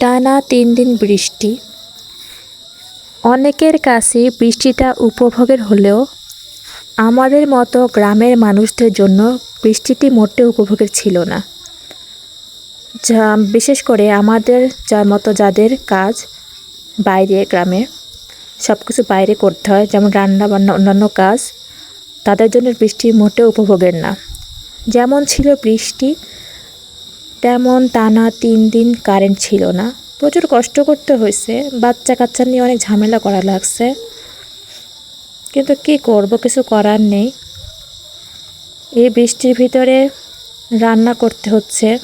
টানা তিন দিন বৃষ্টি। অনেকের কাছে বৃষ্টিটা উপভোগের হলেও আমাদের মতো গ্রামের মানুষদের জন্য বৃষ্টিটি মোটেও উপভোগের ছিল না। যা, বিশেষ করে আমাদের যার মতো যাদের কাজ বাইরে গ্রামে সব কিছু বাইরে করতে হয়, যেমন রান্না বান্না অন্যান্য কাজ, তাদের জন্য বৃষ্টি মোটেও উপভোগের না। যেমন ছিল বৃষ্টি তেমন টানা তিন দিন কারেন্ট ছিল না। প্রচুর কষ্ট করতে হয়েছে। বাচ্চা কাচ্চা নিয়ে অনেক ঝামেলা করা লাগছে। কিন্তু কি করব, কিছু করার নেই। এই বৃষ্টির ভিতরে রান্না করতে হচ্ছে।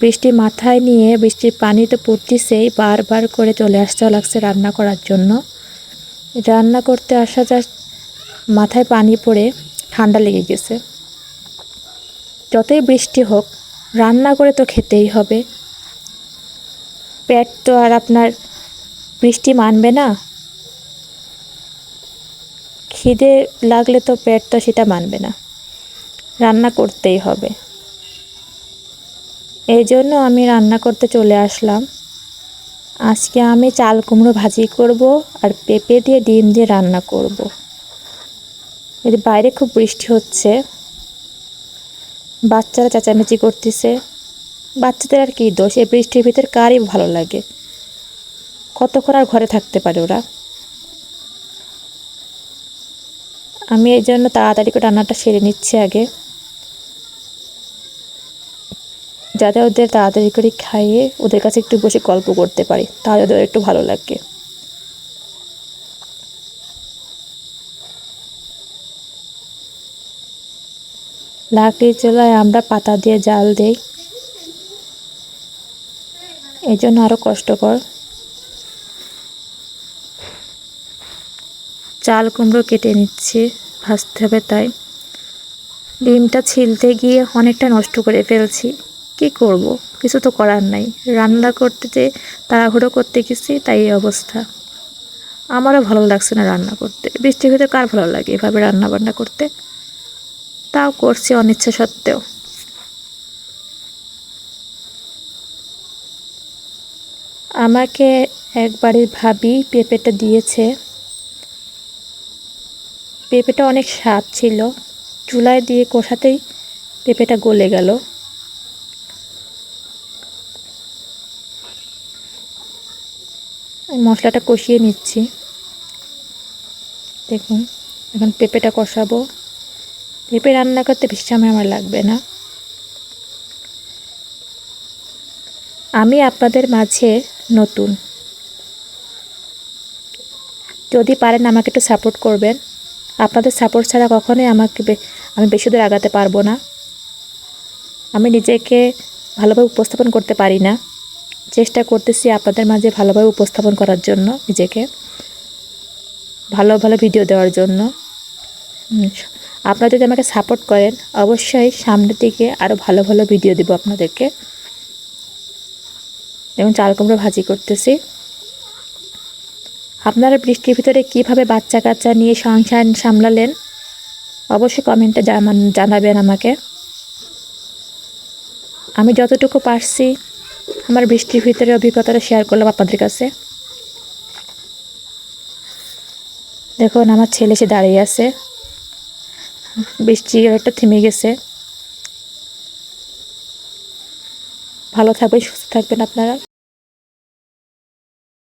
বৃষ্টি মাথায় নিয়ে বৃষ্টির পানি তো পড়তেছেই, বারবার করে চলে আসতে লাগছে রান্না করার জন্য। রান্না করতে আসা যা মাথায় পানি পড়ে ঠান্ডা লেগে গেছে। যতই বৃষ্টি হোক রান্না করে তো খেতেই হবে। পেট তো আর আপনার বৃষ্টি মানবে না। খিদে লাগলে তো পেট তো সেটা মানবে না। রান্না করতেই হবে। এই জন্য আমি রান্না করতে চলে আসলাম। আজকে আমি চাল কুমড়ো ভাজি করব আর পেঁপে দিয়ে ডিম দিয়ে রান্না করব। এর বাইরে খুব বৃষ্টি হচ্ছে। বাচ্চারা চেঁচামেচি করতেছে। বাচ্চাদের আর কি দোষ? এই বৃষ্টির ভিতর কারই ভালো লাগে? কতক্ষণ আর ঘরে থাকতে পারে ওরা? আমি এই জন্য তাড়াতাড়ি করে রান্নাটা সেরে নিচ্ছি আগে। যাতে ওদের তাড়াতাড়ি করে খাইয়ে ওদের কাছে একটু বসে গল্প করতে পারি, তাহলে ওদের একটু ভালো লাগে। লাকড়ির চুলায় আমরা পাতা দিয়ে জাল দেই। এই জন্য আরও কষ্টকর। চাল কুমড়ো কেটে নিচ্ছি, ভাজতে হবে তাই। ডিমটা ছিলতে গিয়ে অনেকটা নষ্ট করে ফেলছি। কি করব? কিছু তো করার নাই। রান্না করতে যে তাড়াহুড়ো করতে গেছি, তাই এই অবস্থা। আমারও ভালো লাগছে না রান্না করতে। বৃষ্টির ভিতরে কার ভালো লাগে এভাবে রান্না বান্না করতে? তাও করছি অনিচ্ছা সত্ত্বেও। আমাকে একবারের ভাবি পেঁপেটা দিয়েছে। পেঁপেটা অনেক স্বাদ ছিল। চুলায় দিয়ে কষাতেই পেঁপেটা গলে গেল। মশলাটা কষিয়ে নিচ্ছি। দেখুন, এখন পেঁপেটা কষাবো। পেঁপে রান্না করতে বেশি সময় আমার লাগবে না। আমি আপনাদের মাঝে নতুন। যদি পারেন আমাকে একটু সাপোর্ট করবেন। আপনাদের সাপোর্ট ছাড়া কখনোই আমাকে আমি বেশি দূর আগাতে পারব না। আমি নিজেকে ভালোভাবে উপস্থাপন করতে পারি না। চেষ্টা করতেছি আপনাদের মাঝে ভালোভাবে উপস্থাপন করার জন্য নিজেকে। ভালো ভালো ভিডিও দেওয়ার জন্য। আপনারা যদি আমাকে সাপোর্ট করেন, অবশ্যই সামনের দিকে আরও ভালো ভালো ভিডিও দেবো আপনাদেরকে। এবং চাল কুমড়ো ভাজি করতেছি। আপনারা বৃষ্টির ভিতরে কীভাবে বাচ্চা কাচ্চা নিয়ে সংসার সামলালেন, অবশ্যই কমেন্টে জানাবেন আমাকে। আমি যতটুকু পারছি আমার বৃষ্টির ভিতরে অভিজ্ঞতাটা শেয়ার করলাম আপনাদের কাছে। দেখুন, আমার ছেলে সে দাঁড়িয়ে আছে। বৃষ্টি অনেকটা থেমে গেছে। ভালো থাকবেন সুস্থ থাকবেন আপনারা।